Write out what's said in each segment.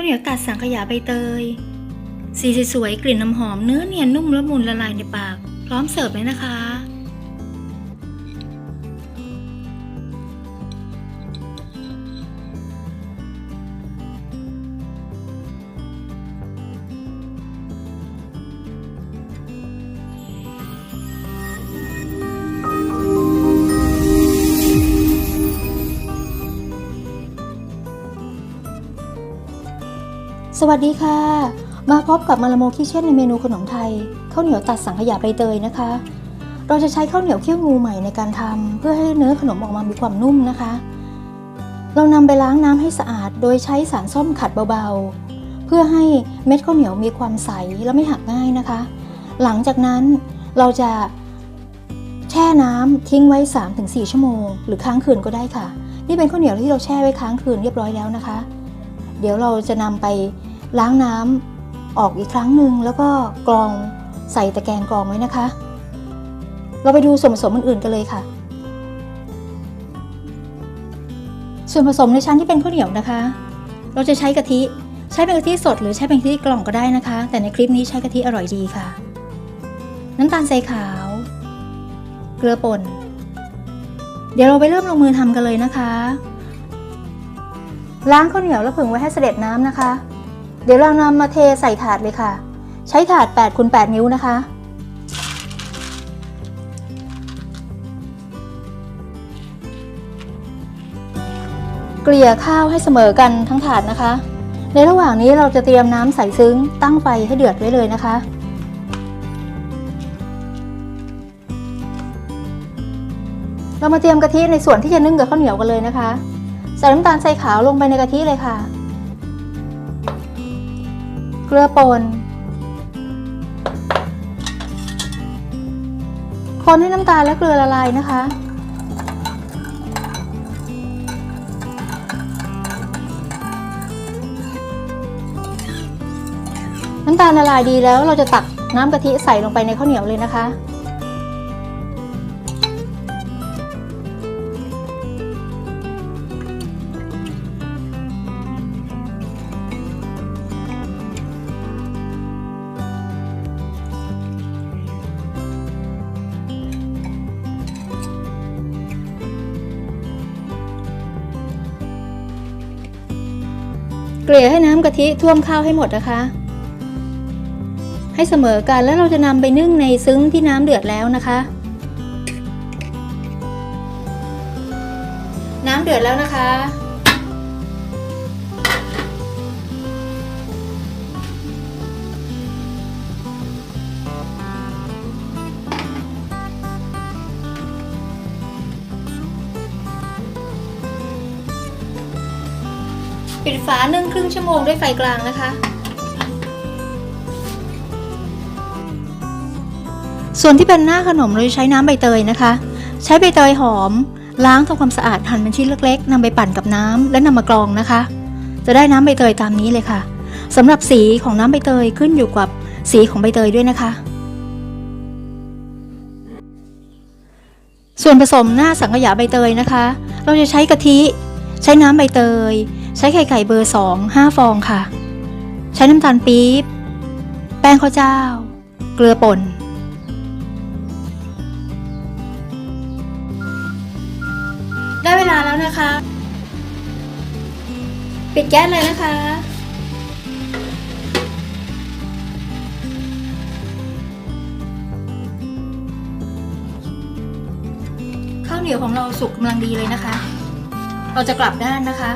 าวเหนียวตัดสังขยาใบเตย สีสวยๆกลิ่นน้ำหอมเนื้อเนียนนุ่มละมุนละลายในปาก พร้อมเสิร์ฟเลยนะคะ สวัสดีค่ะ มาพบกับมาลาโมคิเช่นในเมนูขนมไทยข้าวเหนียวตัดสังขยาใบเตยนะคะ เราจะใช้ข้าวเหนียวเคี่ยวงูใหม่ในการทำเพื่อให้เนื้อขนมออกมามีความนุ่มนะคะ เรานำไปล้างน้ำให้สะอาด โดยใช้สารส้มขัดเบาๆ เพื่อให้เม็ดข้าวเหนียวมีความใสและไม่หักง่ายนะคะ หลังจากนั้นเราจะแช่น้ำทิ้งไว้ 3-4 ชั่วโมง หรือค้างคืนก็ได้ค่ะ นี่เป็นข้าวเหนียวที่เราแช่ไว้ค้างคืนเรียบร้อยแล้วนะคะ เดี๋ยวเราจะนำไป ล้างน้ำออกอีกครั้งหนึ่งแล้วก็กรองใส่ตะแกรงกรองไว้นะคะ เราไปดูส่วนผสมอื่นๆกันเลยค่ะ ส่วนผสมในชั้นที่เป็นข้าวเหนียวนะคะ เราจะใช้กะทิใช้เป็นกะทิสดหรือใช้เป็นกะทิกล่องก็ได้นะคะ แต่ในคลิปนี้ใช้กะทิอร่อยดีค่ะ น้ำตาลทรายขาว เกลือป่น เดี๋ยวเราไปเริ่มลงมือทำกันเลยนะคะ ล้างข้าวเหนียวแล้วผึ่งไว้ให้เสด็จน้ำนะคะ เดี๋ยวเรานำมาเทใส่ถาดเลยค่ะ ใช้ถาด8คูณ8นิ้วนะคะ เกลี่ยข้าวให้เสมอกันทั้งถาดนะคะ ในระหว่างนี้เราจะเตรียมน้ำใส่ซึ้งตั้งไฟให้เดือดไว้เลยนะคะเรามาเตรียมกะทิในส่วนที่จะนึ่งกับข้าวเหนียวกันเลยนะคะ ใส่น้ำตาลทรายขาวลงไปในกะทิเลยค่ะ เกลือป่นคนให้น้ำตาลและเกลือละลายนะคะ น้ำตาลละลายดีแล้วเราจะตักน้ำกะทิใส่ลงไปในข้าวเหนียวเลยนะคะ กลี่ยให้น้ำกะทิท่วมข้าวให้หมดนะคะ ให้เสมอกันแล้วเราจะนำไปนึ่งในซึ้งที่น้ำเดือดแล้วนะคะ น้ำเดือดแล้วนะคะ ปิดฝานึ่งครึ่งชั่วโมงด้วยไฟกลางนะคะ ส่วนที่เป็นหน้าขนมเราจะใช้น้ำใบเตยนะคะ ใช้ใบเตยหอม ล้างทำความสะอาดหั่นเป็นชิ้นเล็กๆนำไปปั่นกับน้ำและนำมากรองนะคะ จะได้น้ำใบเตยตามนี้เลยค่ะสำหรับสีของน้ำใบเตยขึ้นอยู่กับสีของใบเตยด้วยนะคะ ส่วนผสมหน้าสังขยาใบเตยนะคะ เราจะใช้กะทิ ใช้น้ำใบเตย ใช้ไข่ไก่เบอร์ 2 5 ฟองค่ะ ใช้น้ำตาลปี๊บ แป้งข้าวเจ้า เกลือป่น ได้เวลาแล้วนะคะ ปิดแก๊สเลยนะคะข้าวเหนียวของเราสุกกำลังดีเลยนะคะ เราจะกลับด้านนะคะ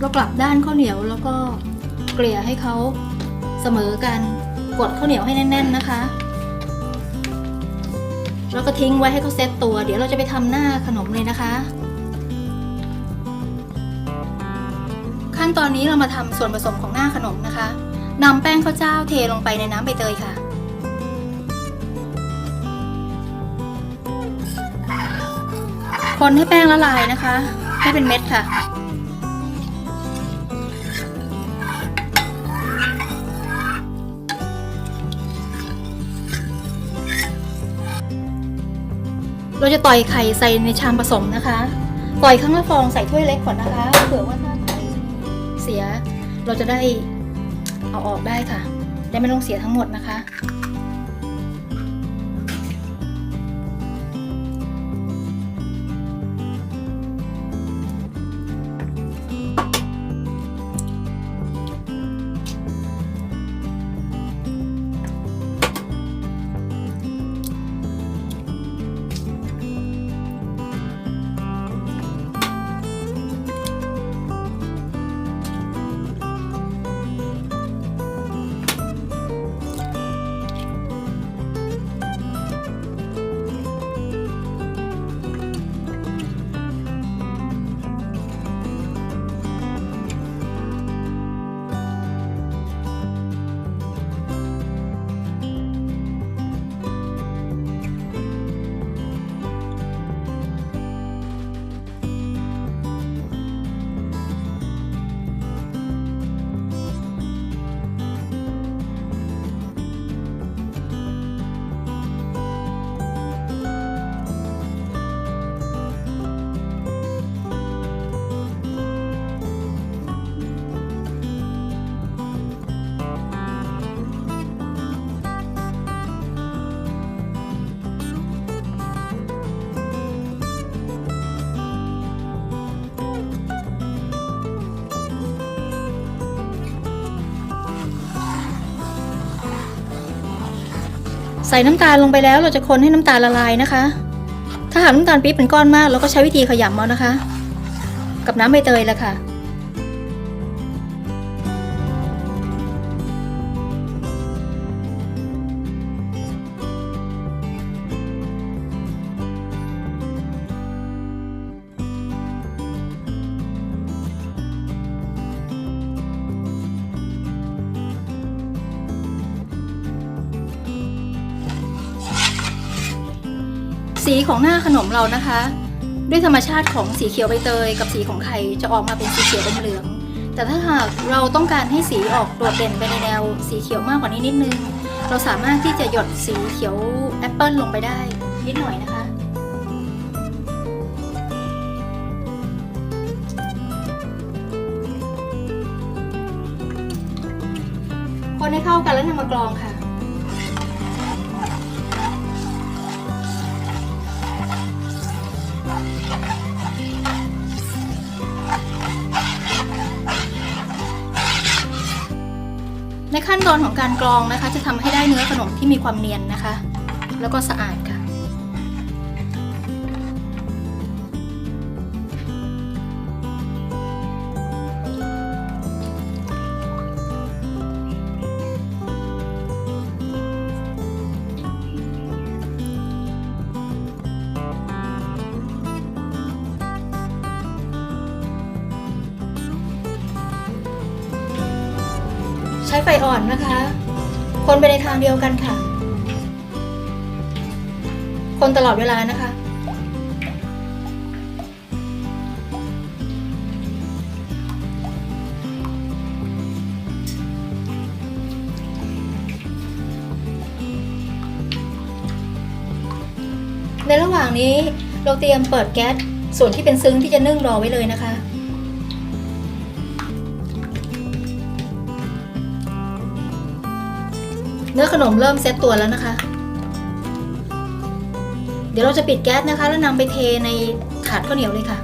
เรากลับด้านข้าวเหนียวแล้วก็เกลี่ยให้เขาเสมอกันกดข้าวเหนียวให้แน่น ๆนะคะ แล้วก็ทิ้งไว้ให้เขาเซตตัว เดี๋ยวเราจะไปทำหน้าขนมเลยนะคะ ขั้นตอนนี้เรามาทำส่วนผสมของหน้าขนมนะคะนำแป้งข้าวเจ้าเทลงไปในน้ำใบเตยค่ะคนให้แป้งละลายนะคะ ให้เป็นเม็ดค่ะ เราจะต่อยไข่ใส่ในชามผสมนะคะ ต่อยครั้งละฟองใส่ถ้วยเล็กก่อนนะคะ เผื่อว่าถ้าไข่เสีย เราจะได้เอาออกได้ค่ะ ได้ไม่ต้องเสียทั้งหมดนะคะ ใส่น้ำตาลลงไปแล้วเราจะคนให้น้ำตาลละลายนะคะ ถ้าหากน้ำตาลปี๊บเป็นก้อนมากเราก็ใช้วิธีขยำเอานะคะ กับน้ำใบเตยแหละค่ะ สีของหน้าขนมเรานะคะ ด้วยธรรมชาติของสีเขียวใบเตย กับสีของไข่จะออกมาเป็นสีเขียวอมเหลือง แต่ถ้าหากเราต้องการให้สีออกโดดเด่นไปในแนวสีเขียวมากกว่านี้นิดนึง เราสามารถที่จะหยดสีเขียวแอปเปิลลงไปได้นิดหน่อยนะคะคนให้เข้ากันแล้วนำมากรองค่ะ ในขั้นตอนของการกรองนะคะ จะทำให้ได้เนื้อขนมที่มีความเนียนนะคะ แล้วก็สะอาดค่ะ ฟอ่อนนะคะ คนไปในทางเดียวกันค่ะ คนตลอดเวลานะคะ ในระหว่างนี้เราเตรียมเปิดแก๊สส่วนที่เป็นซึ้งที่จะนึ่งรอไว้เลยนะคะ เนื้อขนมเริ่มเซ็ตตัวแล้วนะคะ เดี๋ยวเราจะปิดแก๊สนะคะ แล้วนำไปเทในถาดข้าวเหนียวเลยค่ะ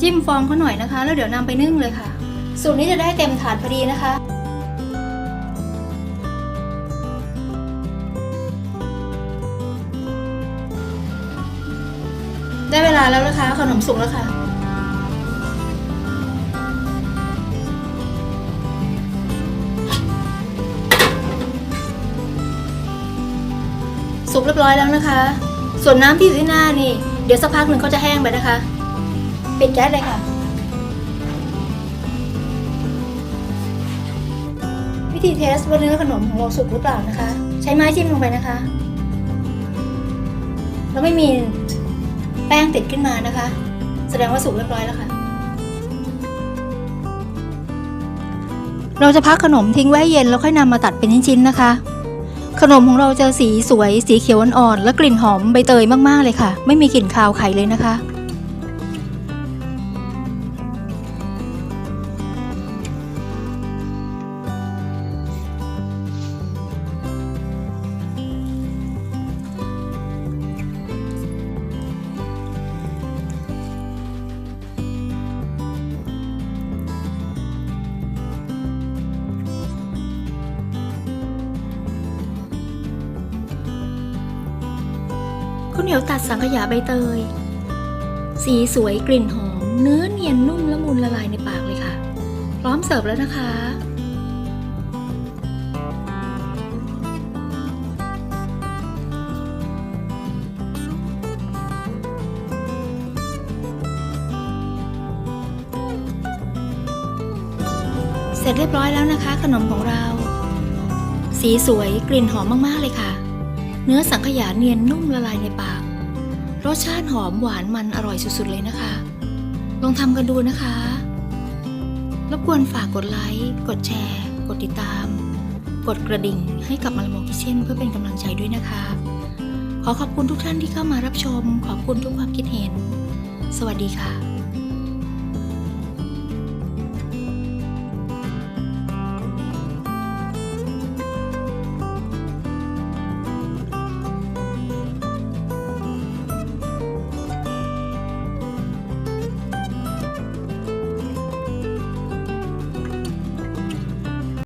จิ้มฟองเขาหน่อยนะคะ แล้วเดี๋ยวนำไปนึ่งเลยค่ะ สูตรนี้จะได้เต็มถาดพอดีนะคะได้เวลาแล้วนะคะ ขนมสุกแล้วค่ะ สุกเรียบร้อยแล้วนะคะ ส่วนน้ำที่อยู่ที่หน้านี่ เดี๋ยวสักพักหนึ่งเขาจะแห้งไปนะคะ ปิดแก๊สเลยค่ะ วิธีเทสว่าเนื้อขนมของเราสุกหรือเปล่านะคะ ใช้ไม้จิ้มลงไปนะคะ แล้วไม่มีแป้งติดขึ้นมานะคะ แสดงว่าสุกเรียบร้อยแล้วค่ะ เราจะพักขนมทิ้งไว้เย็นแล้วค่อยนำมาตัดเป็นชิ้นๆนะคะขนมของเราจะสีสวย สีเขียวอ่อนๆ และกลิ่นหอมใบเตยมากๆเลยค่ะ ไม่มีกลิ่นคาวไข่เลยนะคะ ข้าวเหนียวตัดสังขยาใบเตย สีสวยกลิ่นหอม เนื้อเนียนนุ่มละมุนละลายในปากเลยค่ะ พร้อมเสิร์ฟแล้วนะคะ เสร็จเรียบร้อยแล้วนะคะ ขนมของเรา สีสวยกลิ่นหอมมาก ๆ เลยค่ะ เนื้อสังขยาเนียนนุ่มละลายในปาก รสชาติหอมหวานมันอร่อยสุดๆเลยนะคะ ลองทำกันดูนะคะ รบกวนฝากกดไลค์ กดแชร์ กดติดตาม กดกระดิ่งให้กับมาลโมกิเช่น เพื่อเป็นกำลังใจด้วยนะคะ ขอขอบคุณทุกท่านที่เข้ามารับชม ขอบคุณทุกความคิดเห็น สวัสดีค่ะ